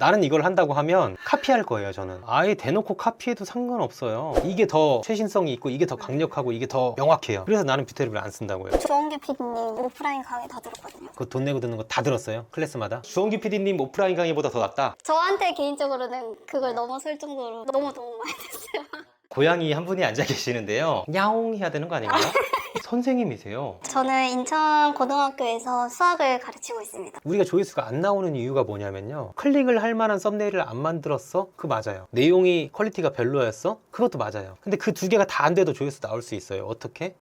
나는 이걸 한다고 하면 카피할 거예요 저는. 아예 대놓고 카피해도 상관없어요. 이게 더 최신성이 있고 이게 더 강력하고 이게 더 명확해요. 그래서 나는 뷰테리를 안 쓴다고요. 주원기 PD님 오프라인 강의 다 들었거든요. 그 돈 내고 듣는 거 다 들었어요 클래스마다? 주원기 PD님 오프라인 강의보다 더 낫다? 저한테 개인적으로는 그걸 넘어설 정도로 너무 도움 많이 됐어요. 고양이 한 분이 앉아 계시는데요 야옹 해야 되는 거 아닌가요? 선생님이세요 저는 인천 고등학교에서 수학을 가르치고 있습니다. 우리가 조회수가 안 나오는 이유가 뭐냐면요. 클릭을 할 만한 썸네일을 안 만들었어? 그 맞아요. 내용이 퀄리티가 별로였어? 그것도 맞아요. 근데 그 두 개가 다 안 돼도 조회수 나올 수 있어요. 어떻게?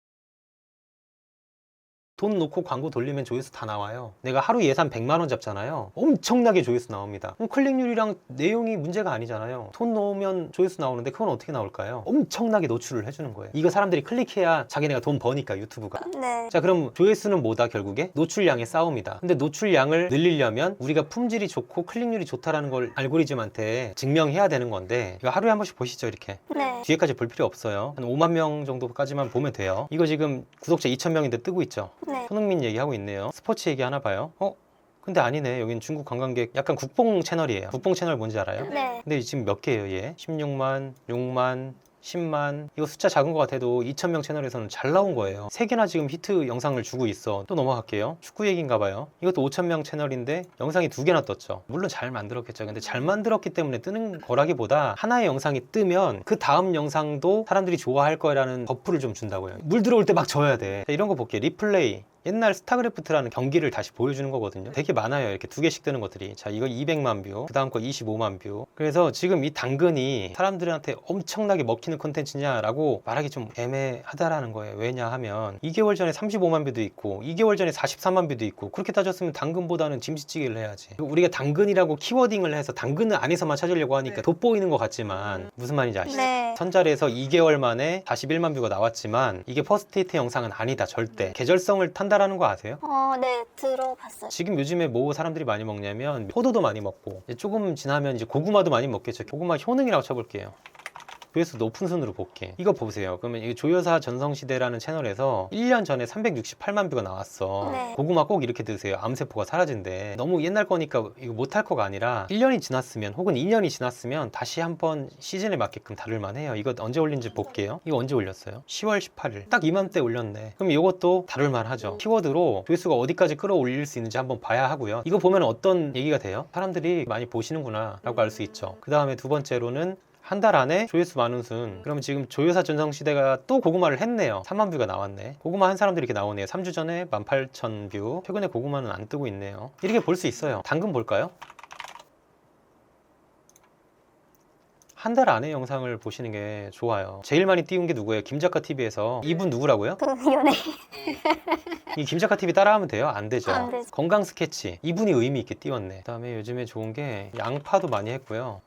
돈 놓고 광고 돌리면 조회수 다 나와요. 내가 하루 예산 100만 원 잡잖아요. 엄청나게 조회수 나옵니다. 그럼 클릭률이랑 내용이 문제가 아니잖아요. 돈 넣으면 조회수 나오는데 그건 어떻게 나올까요? 엄청나게 노출을 해주는 거예요. 이거 사람들이 클릭해야 자기네가 돈 버니까 유튜브가. 네. 자 그럼 조회수는 뭐다 결국에? 노출량의 싸움이다 근데 노출량을 늘리려면 우리가 품질이 좋고 클릭률이 좋다라는 걸 알고리즘한테 증명해야 되는 건데 이거 하루에 한 번씩 보시죠 이렇게 네. 뒤에까지 볼 필요 없어요 한 5만 명 정도까지만 보면 돼요 이거 지금 구독자 2천 명인데 뜨고 있죠 네. 손흥민 얘기하고 있네요 스포츠 얘기 하나 봐요 어? 근데 아니네 여긴 중국 관광객 약간 국뽕 채널이에요 국뽕 채널 뭔지 알아요? 네. 근데 지금 몇 개예요 얘? 16만, 6만, 10만. 이거 숫자 작은 것 같아도 2,000명 채널에서는 잘 나온 거예요. 세 개나 지금 히트 영상을 주고 있어. 또 넘어갈게요. 축구 얘기인가 봐요. 이것도 5,000명 채널인데 영상이 두 개나 떴죠. 물론 잘 만들었겠죠. 근데 잘 만들었기 때문에 뜨는 거라기보다 하나의 영상이 뜨면 그 다음 영상도 사람들이 좋아할 거라는 버프를 좀 준다고요. 물 들어올 때 막 져야 돼. 자, 이런 거 볼게요. 리플레이 옛날 스타크래프트라는 경기를 다시 보여주는 거거든요. 되게 많아요. 이렇게 두 개씩 뜨는 것들이. 자, 이거 200만 뷰, 그 다음 거 25만 뷰. 그래서 지금 이 당근이 사람들한테 엄청나게 먹히는 콘텐츠냐라고 말하기 좀 애매하다라는 거예요. 왜냐 하면 2개월 전에 35만 뷰도 있고 2개월 전에 43만 뷰도 있고 그렇게 따졌으면 당근보다는 김치찌개를 해야지. 우리가 당근이라고 키워딩을 해서 당근을 안에서만 찾으려고 하니까 돋보이는 것 같지만 무슨 말인지 아시죠? 네. 선잘에서 2개월 만에 41만 뷰가 나왔지만 이게 퍼스트히트 영상은 아니다 절대 계절성을 탄다 라는 거 아세요? 어, 네. 들어봤어요. 지금 요즘에 뭐 사람들이 많이 먹냐면 포도도 많이 먹고 이제 조금 지나면 이제 고구마도 많이 먹겠죠 고구마 효능이라고 쳐볼게요 조회수 높은 순으로 볼게. 이거 보세요. 그러면 이 조여사 전성시대라는 채널에서 1년 전에 368만 뷰가 나왔어. 네. 고구마 꼭 이렇게 드세요. 암세포가 사라진대. 너무 옛날 거니까 이거 못할 거가 아니라 1년이 지났으면 혹은 2년이 지났으면 다시 한번 시즌에 맞게끔 다룰만 해요. 이거 언제 올린지 볼게요. 이거 언제 올렸어요? 10월 18일. 딱 이맘때 올렸네. 그럼 이것도 다룰만 하죠. 키워드로 조회수가 어디까지 끌어올릴 수 있는지 한번 봐야 하고요. 이거 보면 어떤 얘기가 돼요? 사람들이 많이 보시는구나 라고 알 수 있죠. 그 다음에 두 번째로는 한 달 안에 조회수 많은 순 그러면 지금 조여사 전성시대가 또 고구마를 했네요 3만 뷰가 나왔네 고구마 한 사람들이 이렇게 나오네요 3주 전에 18,000뷰 최근에 고구마는 안 뜨고 있네요 이렇게 볼 수 있어요 당근 볼까요? 한달 안에 영상을 보시는 게 좋아요 제일 많이 띄운 게 누구예요? 김작가 TV에서 이분 누구라고요? 그 연예. 이 김작가 TV 따라하면 돼요? 안 되죠. 안 되죠. 건강 스케치 이분이 의미 있게 띄웠네. 그다음에 요즘에 좋은 게 양파도 많이 했고요.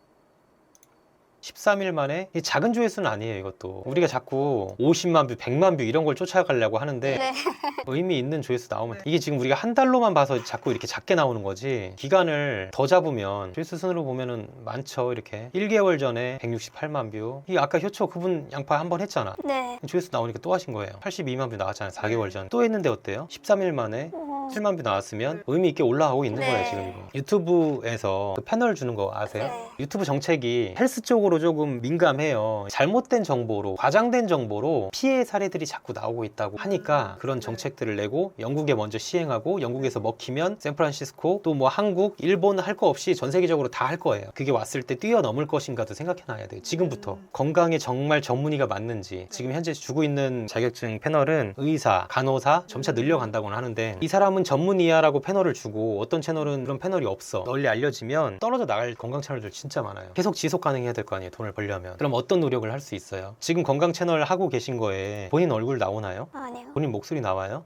13일 만에 이 작은 조회수는 아니에요 이것도 우리가 자꾸 50만 뷰, 100만 뷰 이런 걸 쫓아가려고 하는데 네. 의미 있는 조회수 나오면 돼. 이게 지금 우리가 한 달로만 봐서 자꾸 이렇게 작게 나오는 거지 기간을 더 잡으면 조회수 순으로 보면은 많죠 이렇게 1개월 전에 168만 뷰 이 아까 효초 그분 양파 한 번 했잖아 네. 조회수 나오니까 또 하신 거예요 82만 뷰 나왔잖아요 4개월 전 또 했는데 어때요? 13일 만에 어, 7만 뷰 나왔으면 의미 있게 올라가고 있는 네. 거예요 지금 이거 유튜브에서 그 패널 주는 거 아세요? 네. 유튜브 정책이 헬스 쪽으로 조금 민감해요. 잘못된 정보로 과장된 정보로 피해 사례들이 자꾸 나오고 있다고 하니까 그런 정책들을 내고 영국에 먼저 시행하고 영국에서 먹히면 샌프란시스코 또 뭐 한국 일본 할 거 없이 전 세계적으로 다 할 거예요. 그게 왔을 때 뛰어넘을 것인가도 생각해 놔야 돼요. 지금부터. 건강에 정말 전문의가 맞는지. 지금 현재 주고 있는 자격증 패널은 의사, 간호사 점차 늘려간다고는 하는데 이 사람은 전문의야라고 패널을 주고 어떤 채널은 그런 패널이 없어. 널리 알려지면 떨어져 나갈 건강 채널들 진짜 많아요. 계속 지속 가능해야 될 거 아니에요 돈을 벌려면 그럼 어떤 노력을 할 수 있어요 지금 건강 채널 하고 계신 거에 본인 얼굴 나오나요? 아니요. 본인 목소리 나와요?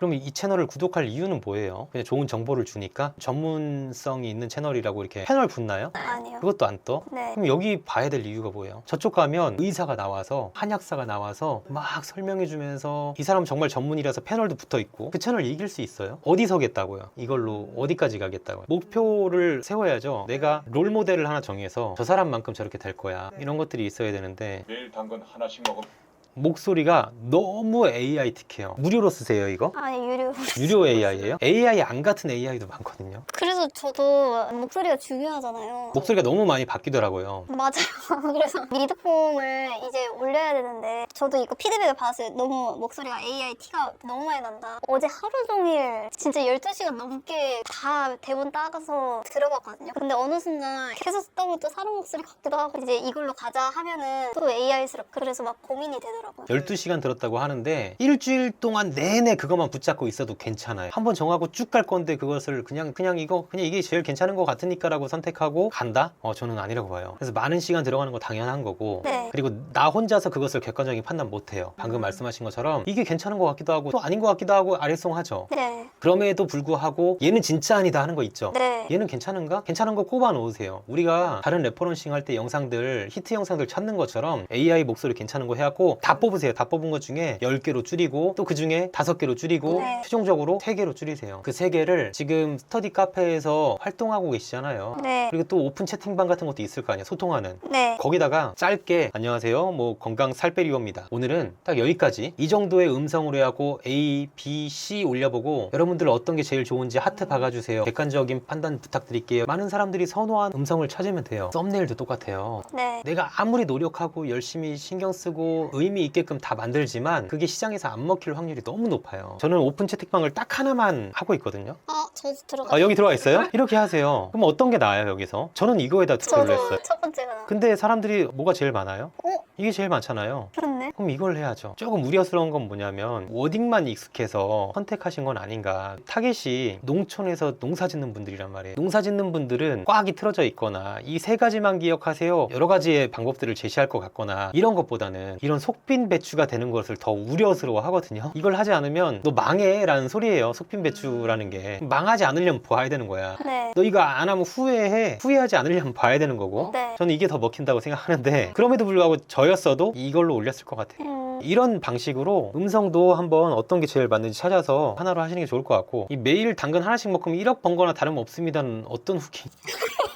그럼 이 채널을 구독할 이유는 뭐예요? 그냥 좋은 정보를 주니까 전문성이 있는 채널이라고 이렇게 패널 붙나요? 아니요. 그것도 안 떠? 네. 그럼 여기 봐야 될 이유가 뭐예요? 저쪽 가면 의사가 나와서 한약사가 나와서 막 설명해 주면서 이 사람 정말 전문이라서 패널도 붙어 있고 그 채널 이길 수 있어요? 어디 서겠다고요? 이걸로 어디까지 가겠다고요? 목표를 세워야죠. 내가 롤 모델을 하나 정해서 저 사람만큼 저렇게 될 거야. 이런 것들이 있어야 되는데 매일 당근 하나씩 먹으면 목소리가 너무 AI틱해요. 무료로 쓰세요 이거? 아니 유료. 유료 AI예요? AI 안 같은 AI도 많거든요. 그래서 저도 목소리가 중요하잖아요. 목소리가 너무 많이 바뀌더라고요. 맞아요. 그래서 리드폼을 이제 올려야 되는데 저도 이거 피드백을 받았어요. 너무 목소리가 AI 티가 너무 많이 난다. 어제 하루 종일 진짜 12시간 넘게 다 대본 따가서 들어봤거든요. 근데 어느 순간 계속 보면 또 사람 목소리 같기도 하고 이제 이걸로 가자 하면은 또 AI스럽고 그래서 막 고민이 되더라고요. 12시간 들었다고 하는데 일주일 동안 내내 그것만 붙잡고 있어도 괜찮아요. 한번 정하고 쭉 갈 건데 그것을 그냥 그냥 이거 그냥 이게 제일 괜찮은 것 같으니까라고 선택하고 간다? 어 저는 아니라고 봐요. 그래서 많은 시간 들어가는 거 당연한 거고 네. 그리고 나 혼자서 그것을 객관적인 판단 못 해요. 방금 말씀하신 것처럼 이게 괜찮은 것 같기도 하고 또 아닌 것 같기도 하고 아리송하죠. 네. 그럼에도 불구하고 얘는 진짜 아니다 하는 거 있죠. 네. 얘는 괜찮은가? 괜찮은 거 꼽아 놓으세요. 우리가 다른 레퍼런싱 할 때 영상들, 히트 영상들 찾는 것처럼 AI 목소리 괜찮은 거 해갖고 다 뽑으세요. 다 뽑은 것 중에 10개로 줄이고 또 그 중에 5개로 줄이고 네. 최종적으로 3개로 줄이세요. 그 3개를 지금 스터디 카페에서 활동하고 계시잖아요. 네. 그리고 또 오픈 채팅방 같은 것도 있을 거 아니에요. 소통하는. 네. 거기다가 짧게 안녕하세요 뭐 건강 살 빼리오입니다 오늘은 딱 여기까지 이 정도의 음성으로 해갖고 A, B, C 올려보고 여러분들 어떤 게 제일 좋은지 하트 박아주세요 객관적인 판단 부탁드릴게요 많은 사람들이 선호한 음성을 찾으면 돼요 썸네일도 똑같아요 네. 내가 아무리 노력하고 열심히 신경 쓰고 의미 있게끔 다 만들지만 그게 시장에서 안 먹힐 확률이 너무 높아요 저는 오픈 채팅방을 딱 하나만 하고 있거든요 아, 저도 들어가. 아 여기 들어와 있어요? 이렇게 하세요 그럼 어떤 게 나아요 여기서? 저는 이거에다 투표를 했어요 첫 번째가 나. 근데 사람들이 뭐가 제일 많아요? 어? 이게 제일 많잖아요. 그렇네. 그럼 이걸 해야죠. 조금 우려스러운 건 뭐냐면 워딩만 익숙해서 선택하신 건 아닌가. 타겟이 농촌에서 농사 짓는 분들이란 말이에요. 농사 짓는 분들은 꽉이 틀어져 있거나 이 세 가지만 기억하세요. 여러 가지의 방법들을 제시할 것 같거나 이런 것보다는 이런 속빈 배추가 되는 것을 더 우려스러워 하거든요. 이걸 하지 않으면 너 망해 라는 소리예요. 속빈 배추라는 게. 망하지 않으려면 봐야 되는 거야. 네. 너 이거 안 하면 후회해. 후회하지 않으려면 봐야 되는 거고. 네. 저는 이게 더 먹힌다고 생각하는데 그럼에도 불구하고 저 였어도 이걸로 올렸을 것 같아요. 음, 이런 방식으로 음성도 한번 어떤 게 제일 맞는지 찾아서 하나로 하시는 게 좋을 것 같고 이 매일 당근 하나씩 먹으면 1억 번거나 다름없습니다는 어떤 후기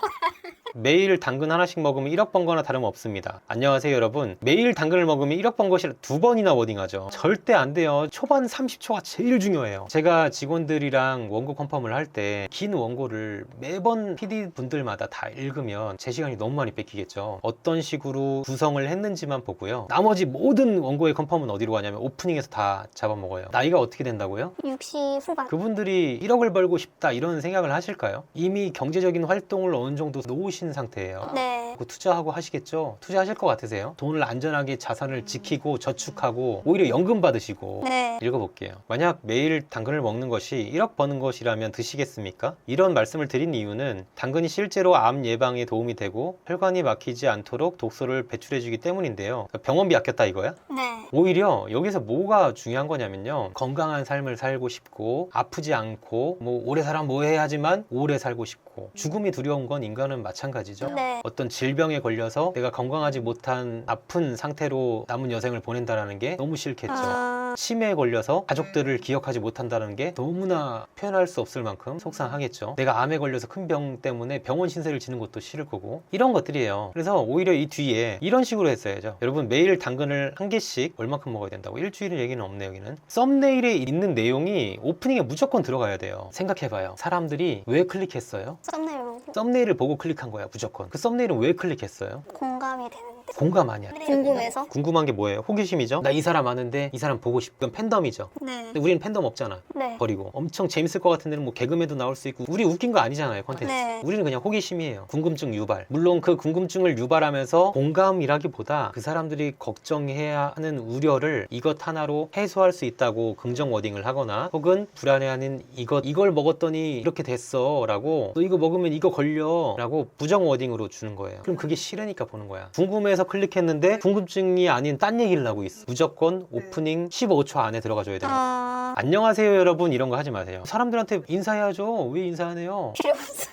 매일 당근 하나씩 먹으면 1억 번 거나 다름없습니다. 안녕하세요 여러분. 매일 당근을 먹으면 1억 번 것이라 두 번이나 워딩하죠. 절대 안 돼요. 초반 30초가 제일 중요해요. 제가 직원들이랑 원고 컨펌을 할 때 긴 원고를 매번 PD 분들마다 다 읽으면 제 시간이 너무 많이 뺏기겠죠. 어떤 식으로 구성을 했는지만 보고요. 나머지 모든 원고의 컨펌은 어디로 가냐면 오프닝에서 다 잡아먹어요. 나이가 어떻게 된다고요? 60 후반. 그분들이 1억을 벌고 싶다 이런 생각을 하실까요? 이미 경제적인 활동을 어느 정도 놓으신 상태예요. 네. 그 투자하고 하시겠죠? 투자하실 것 같으세요? 돈을 안전하게 자산을 지키고 저축하고 오히려 연금 받으시고 네. 읽어볼게요. 만약 매일 당근을 먹는 것이 1억 버는 것이라면 드시겠습니까? 이런 말씀을 드린 이유는 당근이 실제로 암 예방에 도움이 되고 혈관이 막히지 않도록 독소를 배출해주기 때문인데요. 그러니까 병원비 아꼈다 이거야? 네. 오히려 여기서 뭐가 중요한 거냐면요. 건강한 삶을 살고 싶고 아프지 않고 뭐 오래 살아 뭐 해야지만 오래 살고 싶고 죽음이 두려운 건 인간은 마찬가지죠. 네. 어떤 질병에 걸려서 내가 건강하지 못한 아픈 상태로 남은 여생을 보낸다라는 게 너무 싫겠죠. 아, 치매에 걸려서 가족들을 기억하지 못한다는 게 너무나 표현할 수 없을 만큼 속상하겠죠. 내가 암에 걸려서 큰 병 때문에 병원 신세를 지는 것도 싫을 거고 이런 것들이에요. 그래서 오히려 이 뒤에 이런 식으로 했어야죠. 여러분 매일 당근을 한 개씩 얼마큼 먹어야 된다고 일주일 얘기는 없네 여기는. 썸네일에 있는 내용이 오프닝에 무조건 들어가야 돼요. 생각해봐요. 사람들이 왜 클릭했어요? 썸네일 보고 썸네일을 보고 클릭한 거야 무조건. 그 썸네일은 왜 클릭했어요? 공감이 되는데. 공감 아니야. 궁금해서? 궁금한 게 뭐예요? 호기심이죠? 나 이 사람 아는데 이 사람 보고 싶. 그건 팬덤이죠. 네. 근데 우리는 팬덤 없잖아. 네. 버리고 엄청 재밌을 것 같은 데는 뭐 개그맨도 나올 수 있고 우리 웃긴 거 아니잖아요 컨텐츠 네. 우리는 그냥 호기심이에요 궁금증 유발 물론 그 궁금증을 유발하면서 공감이라기보다 그 사람들이 걱정해야 하는 우려를 이것 하나로 해소할 수 있다고 긍정 워딩을 하거나 혹은 불안해하는 이것 이걸 먹었더니 이렇게 됐어 라고 너 이거 먹으면 이거 걸려 라고 부정 워딩으로 주는 거예요 그럼 그게 싫으니까 보는 거야 궁금해 서 클릭했는데 궁금증이 아닌 딴 얘기를 하고 있어. 무조건 오프닝 15초 안에 들어가 줘야 돼요 아, 안녕하세요 여러분. 이런 거 하지 마세요. 사람들한테 인사해야죠. 왜 인사하네요? 필요 없어.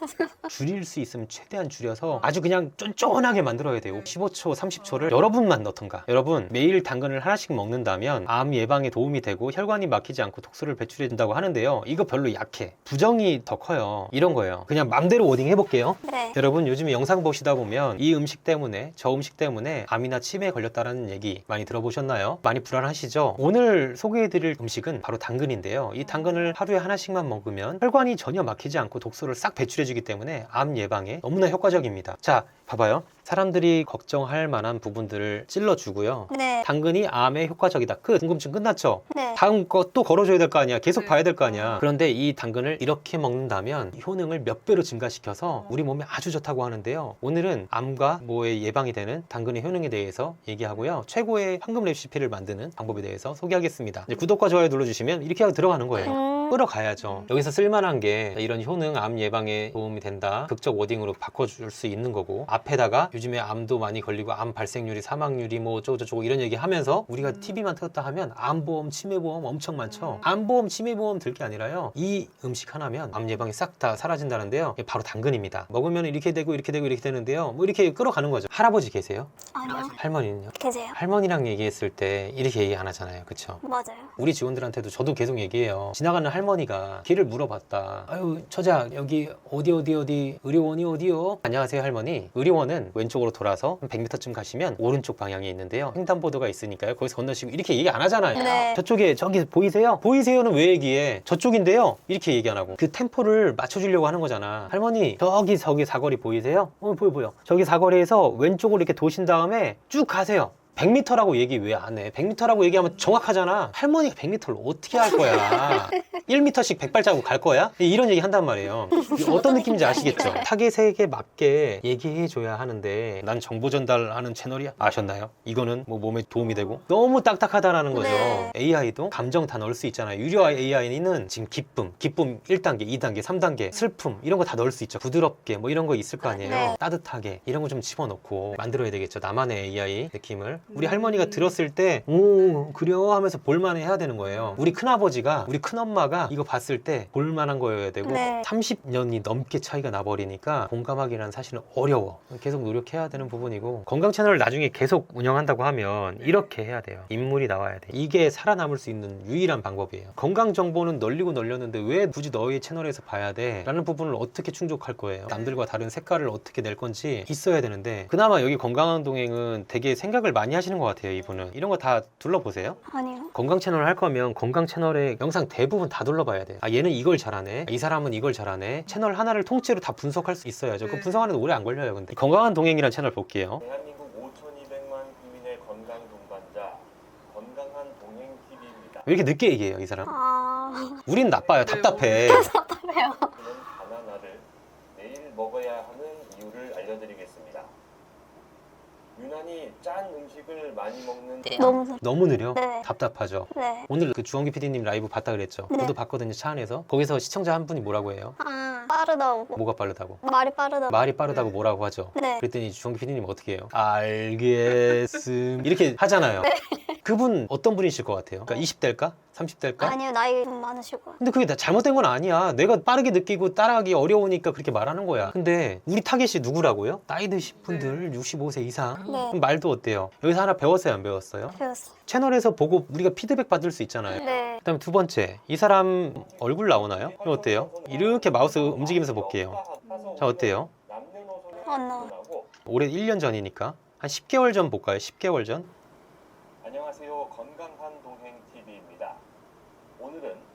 줄일 수 있으면 최대한 줄여서 아주 그냥 쫀쫀하게 만들어야 돼요. 15초 30초를 여러분만 넣던가. 여러분 매일 당근을 하나씩 먹는다면 암 예방에 도움이 되고 혈관이 막히지 않고 독소를 배출해 준다고 하는데요. 이거 별로 약해. 부정이 더 커요. 이런 거예요. 그냥 맘대로 워딩 해볼게요. 네. 여러분 요즘에 영상 보시다 보면 이 음식 때문에 저 음식 때문에 때문에 암이나 치매에 걸렸다는 얘기 많이 들어보셨나요? 많이 불안하시죠? 오늘 소개해드릴 음식은 바로 당 근인데요. 이 당근을 하루에 하나씩만 먹으면 혈관이 전혀 막히지 않고 독소를 싹 배출해주기 때문에 암 예방에 너무나 효과적입니다. 자, 봐봐요. 사람들이 걱정할 만한 부분들을 찔러주고요. 네. 당근이 암에 효과적이다. 끝. 궁금증 끝났죠? 네. 다음 거 또 걸어줘야 될 거 아니야. 계속 네. 봐야 될 거 아니야. 그런데 이 당근을 이렇게 먹는다면 효능을 몇 배로 증가시켜서 우리 몸에 아주 좋다고 하는데요. 오늘은 암과 뭐에 예방이 되는 당근의 효능에 대해서 얘기하고요. 최고의 황금 레시피를 만드는 방법에 대해서 소개하겠습니다. 이제 구독과 좋아요 눌러주시면 이렇게 하고 들어가는 거예요. 음, 끌어가야죠. 여기서 쓸만한 게 이런 효능 암 예방에 도움이 된다. 극적 워딩으로 바꿔줄 수 있는 거고 앞 에다가 요즘에 암도 많이 걸리고 암 발생률이 사망률이 뭐 어쩌고저쩌고 이런 얘기 하면서 우리가 TV만 틀었다 하면 암보험 치매보험 엄청 많죠. 암보험 치매보험 들 게 아니라요. 이 음식 하나면 암 예방이 싹 다 사라진다는데요. 바로 당근입니다. 먹으면 이렇게 되고 이렇게 되고 이렇게 되는데요. 뭐 이렇게 끌어가는 거죠. 할아버지 계세요? 아니요. 할머니는요? 계세요. 할머니랑 얘기했을 때 이렇게 얘기 안 하잖아요. 그쵸? 맞아요. 우리 직원들한테도 저도 계속 얘기해요. 지나가는 할머니가 길을 물어봤다. 아유, 처자, 여기 어디, 어디, 어디, 의료원이 어디요? 안녕하세요, 할머니. 의료 원은 왼쪽으로 돌아서 한 100m쯤 가시면 오른쪽 방향에 있는데요. 횡단보도가 있으니까요. 거기서 건너시고 이렇게 얘기 안 하잖아요. 네. 저쪽에, 저기 보이세요? 보이세요는 왜 얘기해? 저쪽인데요? 이렇게 얘기 안 하고. 그 템포를 맞춰주려고 하는 거잖아. 할머니, 저기, 저기 사거리 보이세요? 어, 보여, 보여. 저기 사거리에서 왼쪽으로 이렇게 도신 다음에 쭉 가세요. 100m라고 얘기 왜 안 해? 100m라고 얘기하면 정확하잖아. 할머니가 100m를 어떻게 할 거야? 1m씩 100발자국 갈 거야? 이런 얘기 한단 말이에요. 어떤 느낌인지 아시겠죠? 타겟에게 맞게 얘기해 줘야 하는데 난 정보 전달하는 채널이 아셨나요? 이거는 뭐 몸에 도움이 되고 너무 딱딱하다라는 거죠. 네. AI도 감정 다 넣을 수 있잖아요. 유료 AI는 지금 기쁨, 기쁨 1단계, 2단계, 3단계, 슬픔 이런 거 다 넣을 수 있죠. 부드럽게 뭐 이런 거 있을 거 아니에요. 네. 따뜻하게 이런 거 좀 집어넣고 만들어야 되겠죠. 나만의 AI 느낌을. 우리 할머니가 들었을 때, 오, 그래요? 하면서 볼만해 해야 되는 거예요. 우리 큰아버지가, 우리 큰엄마가 이거 봤을 때 볼만한 거여야 되고, 네. 30년이 넘게 차이가 나버리니까 공감하기란 사실은 어려워. 계속 노력해야 되는 부분이고, 건강 채널을 나중에 계속 운영한다고 하면 이렇게 해야 돼요. 인물이 나와야 돼. 이게 살아남을 수 있는 유일한 방법이에요. 건강 정보는 널리고 널렸는데 왜 굳이 너의 채널에서 봐야 돼? 라는 부분을 어떻게 충족할 거예요? 남들과 다른 색깔을 어떻게 낼 건지 있어야 되는데, 그나마 여기 건강한 동행은 되게 생각을 많이 하시는 것 같아요, 이분은. 이런 거 다 둘러보세요. 아니요. 건강 채널 할 거면 건강 채널의 영상 대부분 다 둘러봐야 돼. 아 얘는 이걸 잘하네. 이 사람은 이걸 잘하네. 채널 하나를 통째로 다 분석할 수 있어야죠. 그 네. 분석하는 데 오래 안 걸려요. 근데 건강한 동행이라는 채널 볼게요. 대한민국 5,200만 국민의 건강 동반자 건강한 동행 TV입니다. 왜 이렇게 늦게 얘기해요, 이 사람? 아, 우린 나빠요. 네, 답답해. 답답해요. 그는 바나나를 매일 먹어야 하는 이유를 알려드리겠습니다. 유난히 짠 음식을 많이 먹는 네. 너무 잘- 너무 느려. 네. 답답하죠. 네. 오늘 그 주원기 PD님 라이브 봤다 그랬죠. 네. 저도 봤거든요, 차 안에서. 거기서 시청자 한 분이 뭐라고 해요? 아, 빠르다고. 뭐가 빠르다고? 말이 빠르다고. 말이 빠르다고 뭐라고 하죠? 네. 그랬더니 주원기 PD님 어떻게 해요? 알겠음. 이렇게 하잖아요. 네. 그분 어떤 분이실 것 같아요? 그러니까 20대일까? 30대일까? 아니요, 나이 좀 많으실 거예요. 근데 그게 다 잘못된 건 아니야. 내가 빠르게 느끼고 따라하기 어려우니까 그렇게 말하는 거야. 근데 우리 타겟이 누구라고요? 나이 드신 분들 65세 이상. 네. 그럼 말도 어때요? 여기서 하나 배웠어요, 안 배웠어요? 배웠어요. 채널에서 보고 우리가 피드백 받을 수 있잖아요. 네. 그다음에 두 번째, 이 사람 얼굴 나오나요? 그럼 어때요? 이렇게 마우스 움직이면서 볼게요. 자, 어때요? 안 나와요. 올해 1년 전이니까 한 10개월 전 볼까요? 10개월 전? 안녕하세요. 건강한 동행. 오늘은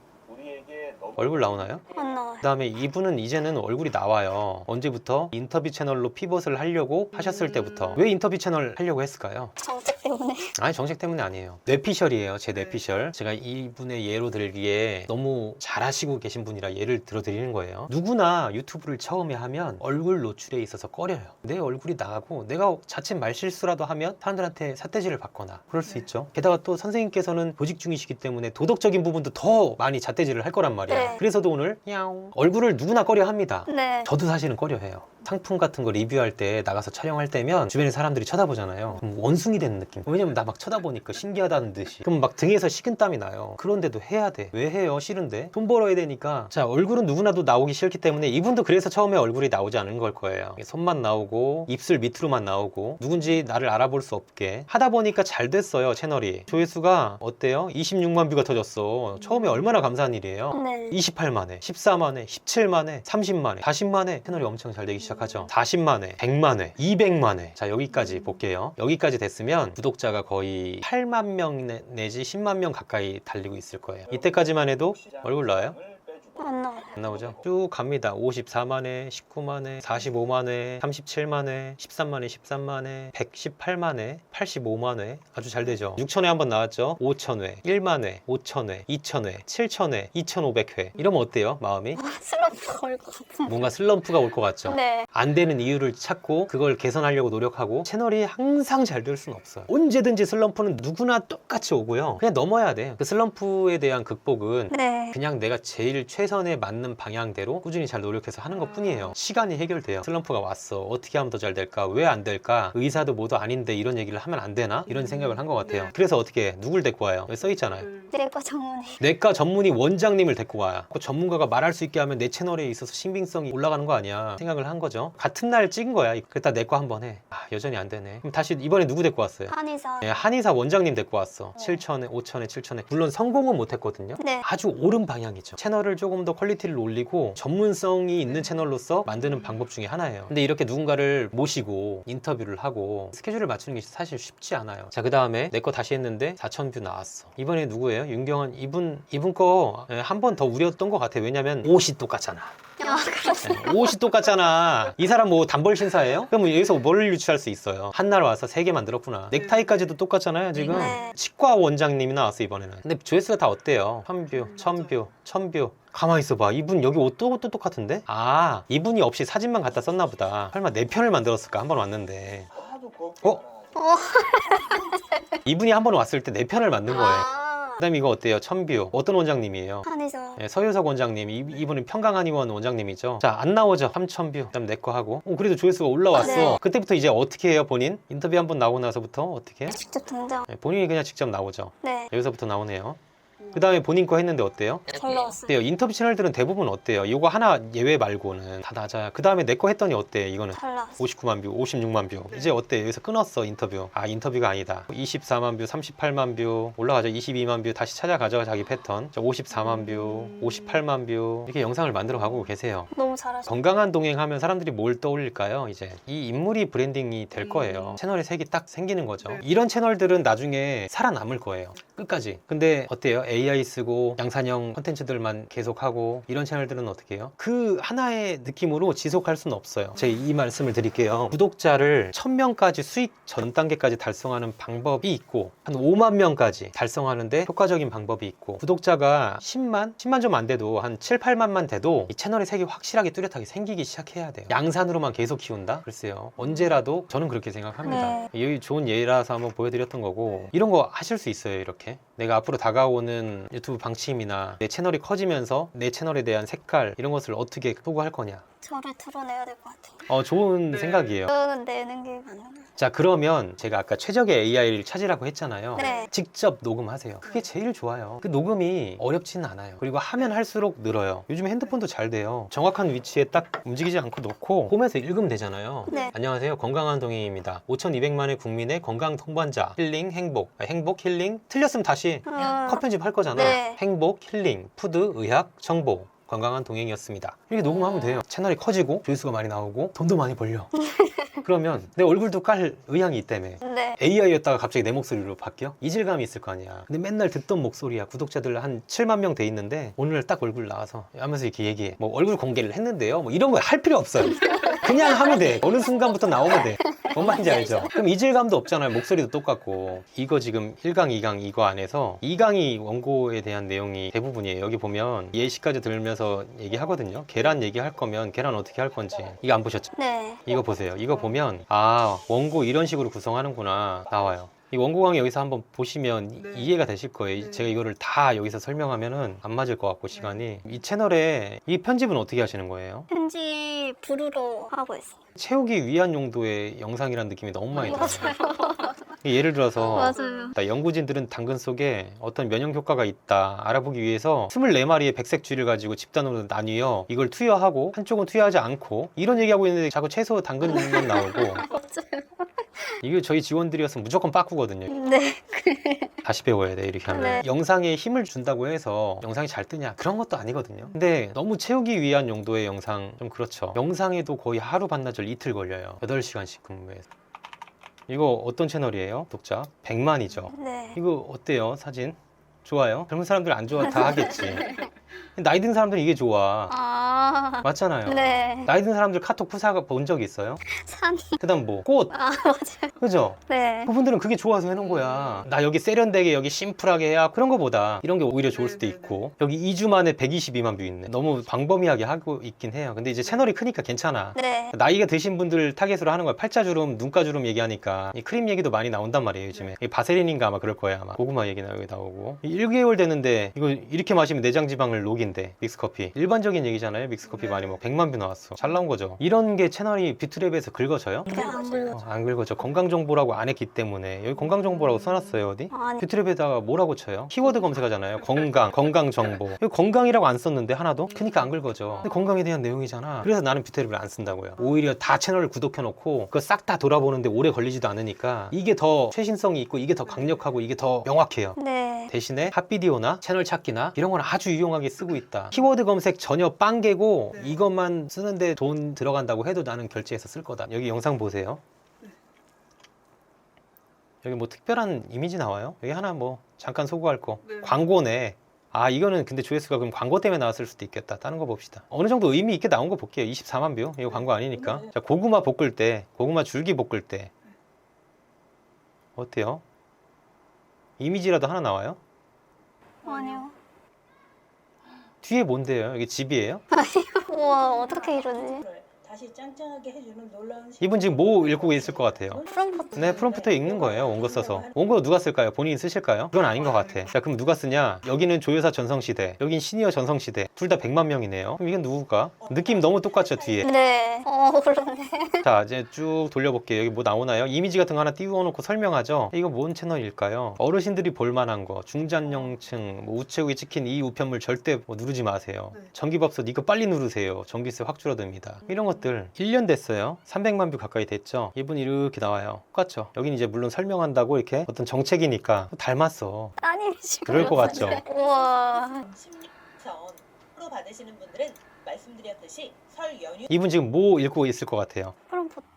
얼굴 나오나요? 안 나와요. 그다음에 이분은 이제는 얼굴이 나와요. 언제부터 인터뷰 채널로 피벗을 하려고 하셨을 때부터 왜 인터뷰 채널 하려고 했을까요? 정책 때문에. 아니 정책 때문에 아니에요. 뇌피셜이에요. 제 뇌피셜. 제가 이분의 예로 들기에 너무 잘하시고 계신 분이라 예를 들어 드리는 거예요. 누구나 유튜브를 처음에 하면 얼굴 노출에 있어서 꺼려요. 내 얼굴이 나가고 내가 자칫 말실수라도 하면 사람들한테 삿대질을 받거나 그럴 수 있죠. 게다가 또 선생님께서는 보직 중이시기 때문에 도덕적인 부분도 더 많이 잣대질을 할 거란 말이에요. 네. 그래서도 오늘 야옹 얼굴을 누구나 꺼려 합니다. 네. 저도 사실은 꺼려해요. 상품 같은 거 리뷰할 때 나가서 촬영할 때면 주변에 사람들이 쳐다보잖아요. 그럼 원숭이 되는 느낌. 느낌. 왜냐면 나 막 쳐다보니까 신기하다는 듯이. 그럼 막 등에서 식은땀이 나요. 그런데도 해야 돼. 왜 해요? 싫은데. 돈 벌어야 되니까. 자, 얼굴은 누구나도 나오기 싫기 때문에 이분도 그래서 처음에 얼굴이 나오지 않은 걸 거예요. 손만 나오고 입술 밑으로만 나오고 누군지 나를 알아볼 수 없게 하다 보니까 잘 됐어요 채널이 조회수가 어때요? 26만 뷰가 터졌어 처음에 얼마나 감사한 일이 에요 네. 28만에, 14만에, 17만에, 30만에, 40만에 채널이 엄청 잘 되기 시작하죠. 40만에, 100만에, 200만에. 자, 여기까지 볼게요. 여기까지 됐으면 구독자가 거의 8만 명 내- 내지 10만 명 가까이 달리고 있을 거예요. 이때까지만 해도 얼굴 나와요? 안 나와요. 안 나오죠? 쭉 갑니다. 54만회, 19만회, 45만회, 37만회, 13만회, 13만회, 118만회, 85만회. 아주 잘 되죠. 6천회 한번 나왔죠? 5천회, 1만회, 5천회, 2천회, 7천회, 2,500회. 이러면 어때요? 마음이? 슬럼프 걸것 같은. 뭔가 슬럼프가 올 것 같죠? 네. 안 되는 이유를 찾고 그걸 개선하려고 노력하고 채널이 항상 잘 될 수는 없어요. 언제든지 슬럼프는 누구나 똑같이 오고요. 그냥 넘어야 돼. 그 슬럼프에 대한 극복은 네. 그냥 내가 제일 최 선에 맞는 방향대로 꾸준히 잘 노력해서 하는 것 뿐이에요. 시간이 해결돼요. 슬럼프가 왔어. 어떻게 하면 더 잘 될까? 왜 안 될까? 의사도 모두 아닌데 이런 얘기를 하면 안 되나? 이런 생각을 한 것 같아요. 그래서 어떻게 해? 누굴 데리고 와요? 여기 써 있잖아요. 내과 전문의. 내과 전문의 원장님을 데리고 와요. 그 전문가가 말할 수 있게 하면 내 채널에 있어서 신빙성이 올라가는 거 아니야. 생각을 한 거죠. 같은 날 찍은 거야. 그랬다 내과 한번 해. 아, 여전히 안 되네. 그럼 다시 이번에 누구 데리고 왔어요? 한의사. 네, 한의사 원장님 데리고 왔어. 7천에, 5천에, 7천에. 물론 성공은 못 했거든요. 네. 아주 옳은 방향이죠. 채널을 조금 더 퀄리티를 올리고 전문성이 있는 채널로서 만드는 방법 중에 하나예요. 근데 이렇게 누군가를 모시고 인터뷰를 하고 스케줄을 맞추는 게 사실 쉽지 않아요. 자, 그 다음에 내 거 다시 했는데 4,000뷰 나왔어. 이번에 누구예요? 윤경원 이분 이분 거 한 번 더 우렸던 것 같아. 왜냐면 옷이 똑같잖아. 아. 네, 옷이 똑같잖아. 이 사람 뭐 단벌 신사예요? 그럼 여기서 뭘 유추할 수 있어요? 한날 와서 세 개 만들었구나. 넥타이까지도 똑같잖아요, 지금. 네. 치과 원장님이 나왔어 이번에는. 근데 조회수가 다 어때요? 천뷰, 천뷰, 천뷰. 가만히 있어봐. 이분 여기 옷도 옷도 똑같은데? 아, 이분이 없이 사진만 갖다 썼나 보다. 설마 네 편을 만들었을까? 한 번 왔는데. 어? 이분이 한 번 왔을 때네 편을 만든 거예요. 아. 그다음에 이거 어때요? 천뷰. 어떤 원장님이에요? 한의사. 예, 서유석 원장님, 이, 이분은 평강한의원 원장님이죠. 자, 안 나오죠. 3,000뷰. 그다음 내 거 하고. 어, 그래도 조회수가 올라왔어. 네. 그때부터 이제 어떻게 해요, 본인? 인터뷰 한 번 나오고 나서부터 어떻게? 직접 등장. 예, 본인이 그냥 직접 나오죠. 네. 여기서부터 나오네요. 그 다음에 본인 거 했는데 어때요? 잘 나왔어요. 어때요? 인터뷰 채널들은 대부분 어때요? 이거 하나 예외 말고는 다 낮아요. 그 다음에 내 거 했더니 어때? 이거는 잘 나왔어요. 59만 뷰, 56만 뷰. 이제 어때? 여기서 끊었어 인터뷰. 아 인터뷰가 아니다. 24만 뷰, 38만 뷰 올라가죠. 22만 뷰 다시 찾아가죠 자기 패턴. 자, 54만 뷰, 58만 뷰 이렇게 영상을 만들어 가고 계세요. 너무 잘하셨어요. 건강한 동행하면 사람들이 뭘 떠올릴까요? 이제 이 인물이 브랜딩이 될 거예요. 채널의 색이 딱 생기는 거죠. 이런 채널들은 나중에 살아남을 거예요. 끝까지. 근데 어때요? AI 쓰고 양산형 콘텐츠들만 계속하고 이런 채널들은 어떻게 해요? 그 하나의 느낌으로 지속할 수는 없어요. 제가 이 말씀을 드릴게요. 구독자를 1000명까지 수익 전 단계까지 달성하는 방법이 있고 한 5만 명까지 달성하는데 효과적인 방법이 있고 구독자가 10만? 10만 좀 안 돼도 한 7, 8만만 돼도 이 채널의 색이 확실하게 뚜렷하게 생기기 시작해야 돼요. 양산으로만 계속 키운다? 글쎄요. 언제라도 저는 그렇게 생각합니다. 여기 좋은 예라서 한번 보여드렸던 거고 이런 거 하실 수 있어요 이렇게 내가 앞으로 다가오는 유튜브 방침이나 내 채널이 커지면서 내 채널에 대한 색깔 이런 것을 어떻게 소구할 거냐 저를 드러내야 될 것 같아요. 어 좋은 생각이에요 저는 내는 게 가능해요. 자 그러면 제가 아까 최적의 AI를 찾으라고 했잖아요 네. 직접 녹음하세요 그게 제일 좋아요 그 녹음이 어렵지는 않아요 그리고 하면 할수록 늘어요 요즘 핸드폰도 잘 돼요 정확한 위치에 딱 움직이지 않고 놓고 홈에서 읽으면 되잖아요 네. 안녕하세요. 건강한 동행입니다. 5,200만의 국민의 건강 통반자. 힐링, 행복. 아, 행복, 힐링. 틀렸으면 다시 음, 컷 편집 할 거잖아. 네. 행복, 힐링, 푸드, 의학, 정보. 건강한 동행이었습니다. 이렇게 녹음하면 돼요. 채널이 커지고 조회수가 많이 나오고 돈도 많이 벌려. 그러면 내 얼굴도 깔 의향이 있다며. 네. AI였다가 갑자기 내 목소리로 바뀌어? 이질감이 있을 거 아니야. 근데 맨날 듣던 목소리야. 구독자들 한 7만 명 돼 있는데 오늘 딱 얼굴 나와서 하면서 이렇게 얘기해. 뭐 얼굴 공개를 했는데요. 뭐 이런 거 할 필요 없어요. 그냥 하면 돼. 어느 순간부터 나오면 돼. 뭔 말인지 알죠? 그럼 이질감도 없잖아요. 목소리도 똑같고. 이거 지금 1강, 2강 이거 안에서 2강이 원고에 대한 내용이 대부분이에요. 여기 보면 예시까지 들면서 얘기하거든요. 계란 얘기할 거면 계란 어떻게 할 건지. 이거 안 보셨죠? 네. 이거 보세요. 이거 보면 아 원고 이런 식으로 구성하는구나 나와요. 이 원고 강의 여기서 한번 보시면 네. 이해가 되실 거예요. 제가 이거를 다 여기서 설명하면은 안 맞을 것 같고 시간이 이 채널에 이 편집은 어떻게 하시는 거예요? 편지 부르러 하고 있어요. 채우기 위한 용도의 영상이라는 느낌이 너무 많이 들어요. 맞아요. 예를 들어서 맞아요. 나 연구진들은 당근 속에 어떤 면역 효과가 있다 알아보기 위해서 24마리의 백색 쥐를 가지고 집단으로 나뉘어 이걸 투여하고 한쪽은 투여하지 않고 이런 얘기하고 있는데 자꾸 채소 당근만 나오고 맞아요. 이게 저희 지원들이었으면 무조건 빠꾸거든요. 네. 다시 배워야 돼 이렇게 하면. 네. 영상에 힘을 준다고 해서 영상이 잘 뜨냐 그런 것도 아니거든요. 근데 너무 채우기 위한 용도의 영상 좀 그렇죠. 영상에도 거의 하루 반나절 이틀 걸려요. 8시간씩 근무해서. 이거 어떤 채널이에요? 독자? 100만이죠. 네. 이거 어때요 사진? 좋아요? 젊은 사람들 안 좋아 다 하겠지. 나이 든 사람들은 이게 좋아. 아. 맞잖아요 네. 나이 든 사람들 카톡 푸사가 본 적 있어요 산. 그다음 뭐 꽃 아, 맞아요. 그죠 네. 그분들은 그게 좋아서 해놓은 거야. 나 여기 세련되게 여기 심플하게 해야 그런 거보다 이런 게 오히려 좋을 수도 있고 여기 2주 만에 122만 뷰 있네. 너무 광범위하게 하고 있긴 해요. 근데 이제 채널이 크니까 괜찮아. 네. 나이가 드신 분들 타겟으로 하는 거야. 팔자주름, 눈가주름 얘기하니까 이 크림 얘기도 많이 나온단 말이에요. 요즘에 이 바세린인가 아마 그럴 거야 아마. 고구마 얘기 나 여기 나오고 1개월 됐는데 이거 이렇게 마시면 내장 지방을 녹인대 믹스 커피. 일반적인 얘기잖아요. 믹스커피 많이 먹 100만 뷰 나왔어. 잘 나온 거죠. 이런 게 채널이 뷰트랩에서 긁어져요? 불러. 어, 안 긁어져. 건강 정보라고 안 했기 때문에 여기 건강 정보라고 써놨어요 어디? 아니. 뷰트랩에다가 뭐라고 쳐요? 키워드 검색하잖아요. 건강, 건강 정보. 여기 건강이라고 안 썼는데 하나도? 그니까 안 긁어져. 근데 건강에 대한 내용이잖아. 그래서 나는 뷰트랩을 안 쓴다고요. 오히려 다 채널을 구독해놓고 그거 싹 다 돌아보는데 오래 걸리지도 않으니까 이게 더 최신성이 있고 이게 더 강력하고 이게 더 명확해요. 네. 대신에 핫비디오나 채널 찾기나 이런 건 아주 유용하게 쓰고 있다. 키워드 검색 전혀 빵개 고 이것만 쓰는데 돈 들어간다고 해도 나는 결제해서 쓸 거다. 여기 영상 보세요. 여기 뭐 특별한 이미지 나와요? 여기 하나 뭐 잠깐 소구할 거. 네. 광고네. 아 이거는 근데 조회수가 그럼 광고 때문에 나왔을 수도 있겠다. 다른 거 봅시다. 어느 정도 의미 있게 나온 거 볼게요. 24만 뷰. 이거 광고 아니니까. 네. 자 고구마 볶을 때, 고구마 줄기 볶을 때 어때요? 이미지라도 하나 나와요? 아니요. 뒤에 뭔데요? 여기 집이에요? 우와, 어떻게 이러지? 다시 짱짱하게 해주는 놀라운 이분 지금 뭐 읽고 있을 것 같아요? 프롬프트. 네, 프롬프터 읽는 거예요. 원고 써서. 원고 누가 쓸까요? 본인이 쓰실까요? 그건 아닌 것 같아. 자, 그럼 누가 쓰냐? 여기는 조효사 전성시대, 여긴 시니어 전성시대. 둘 다 100만 명이네요. 그럼 이건 누굴까? 느낌 너무 똑같죠, 뒤에. 네. 어, 그러네. 자, 이제 쭉 돌려볼게요. 여기 뭐 나오나요? 이미지 같은 거 하나 띄워놓고 설명하죠? 이거 뭔 채널일까요? 어르신들이 볼만한 거, 중장년층, 뭐 우체국에 찍힌 이 우편물 절대 뭐 누르지 마세요. 네. 전기밥솥 이거 빨리 누르세요. 전기세 확 줄어듭니다. 이런 것들 1년 됐어요. 300만 뷰 가까이 됐죠? 이분 이렇게 나와요. 똑같죠? 여긴 이제 물론 설명한다고 이렇게 어떤 정책이니까 닮았어. 따님이시고. 그럴 것 같죠? 우와. 심리전 프로 받으시는 분들은 말씀드렸듯이 설 연휴? 이분 지금 뭐 읽고 있을 것 같아요?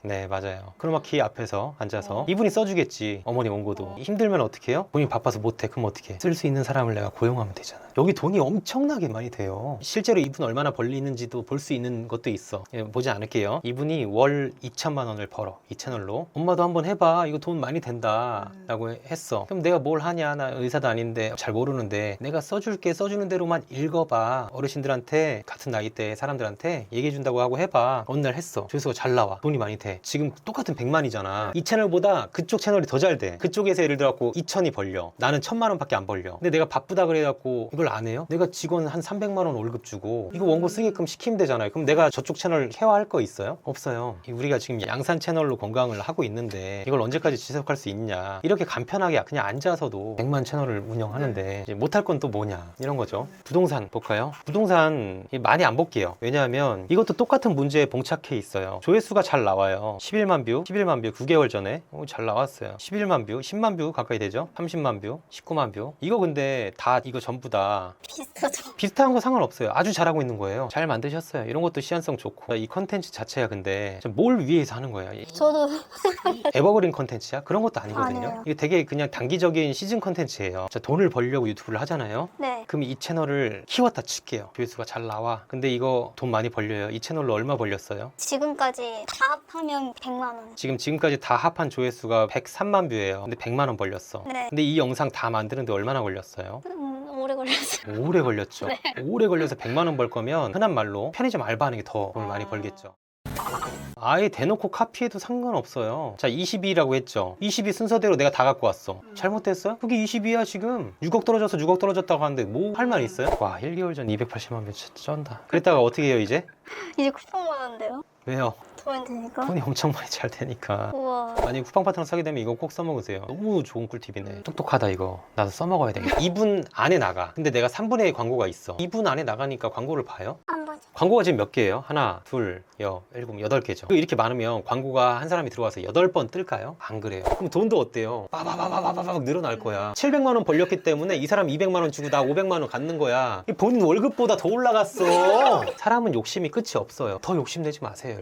네 맞아요. 크로마키 앞에서 앉아서 이분이 써주겠지 어머니 원고도. 힘들면 어떻게 해요? 본인 바빠서 못해. 그럼 어떻게 쓸수 있는 사람을 내가 고용하면 되잖아. 여기 돈이 엄청나게 많이 돼요. 실제로 이분 얼마나 벌리는지도 볼 수 있는 것도 있어. 예, 보지 않을게요. 이분이 월 2천만 원을 벌어. 이 채널로. 엄마도 한번 해봐. 이거 돈 많이 된다. 라고 했어. 그럼 내가 뭘 하냐. 나 의사도 아닌데 잘 모르는데 내가 써줄게. 써주는 대로만 읽어봐. 어르신들한테 같은 나이대 사람들한테 얘기 해준다고 하고 해봐. 어느 날 했어. 조회수가 잘 나와. 돈이 많이 돼. 지금 똑같은 100만이잖아. 이 채널보다 그쪽 채널이 더 잘 돼. 그쪽에서 예를 들어갖고 2천이 벌려. 나는 1000만 원밖에 안 벌려. 근데 내가 바쁘다 그래갖고 이걸 안 해요? 내가 직원 한 300만 원 월급 주고 이거 원고 쓰게끔 시키면 되잖아요. 그럼 내가 저쪽 채널 케어할 거 있어요? 없어요. 우리가 지금 양산 채널로 건강을 하고 있는데 이걸 언제까지 지속할 수 있냐. 이렇게 간편하게 그냥 앉아서도 100만 채널을 운영하는데 이제 못할 건 또 뭐냐. 이런 거죠. 부동산 볼까요? 부동산 많이 안 볼게요. 왜냐하면 이 것도 똑같은 문제에 봉착해 있어요 조회수가 잘 나와요 11만 뷰 11만 뷰 9개월 전에 오, 잘 나왔어요 11만 뷰 10만 뷰 가까이 되죠 30만 뷰 19만 뷰 이거 근데 다 이거 전부 다 비슷하죠. 비슷한 거 상관없어요. 아주 잘하고 있는 거예요. 잘 만드셨어요. 이런 것도 시한성 좋고 이 컨텐츠 자체가 근데 뭘 위해서 하는 거예요? 이 저도 에버그린 컨텐츠야? 그런 것도 아니거든요. 아니에요. 이게 되게 그냥 단기적인 시즌 컨텐츠예요. 자, 돈을 벌려고 유튜브를 하잖아요. 네. 그럼 이 채널을 키웠다 칠게요. 조회수가 잘 나와. 근데 이거 돈 많이 벌려요. 이 채널로 얼마 벌렸어요? 지금까지 다 합하면 100만 원. 지금 지금까지 다 합한 조회수가 103만 뷰예요. 근데 100만 원 벌렸어. 네. 근데 이 영상 다 만드는데 얼마나 걸렸어요? 음, 오래 걸렸어요. 오래 걸렸죠. 네. 오래 걸려서 100만 원 벌 거면 흔한 말로 편의점 알바하는 게 더 돈을 많이 벌겠죠. 아예 대놓고 카피해도 상관없어요. 자, 22라고 했죠. 22 순서대로 내가 다 갖고 왔어. 잘못됐어요? 그게 22야, 지금. 6억 떨어져서 6억 떨어졌다고 하는데 뭐 할 말 있어요? 와, 1개월 전 280만 뷰 진짜 쩐다. 그랬다가 어떻게 해요, 이제? 이제 쿠폰 받았는데요. 왜요? 보면 되니까. 돈이 엄청 많이 잘 되니까. 우와. 아니 쿠팡 파트너 사게 되면 이거 꼭 써먹으세요 너무 좋은 꿀팁이네 똑똑하다 이거 나도 써먹어야 되겠다 2분 안에 나가 근데 내가 3분의 1 광고가 있어 2분 안에 나가니까 광고를 봐요? 안 보죠. 광고가 지금 몇 개예요? 하나, 둘, 여, 일곱, 여덟 개죠. 이렇게 많으면 광고가 한 사람이 들어와서 여덟 번 뜰까요? 안 그래요. 그럼 돈도 어때요? 빠바바바바바박 늘어날 거야. 700만 원 벌렸기 때문에 이 사람 200만 원 주고 나 500만 원 갖는 거야. 이 본인 월급보다 더 올라갔어. 사람은 욕심이 끝이 없어요. 더 욕심내지 마세요.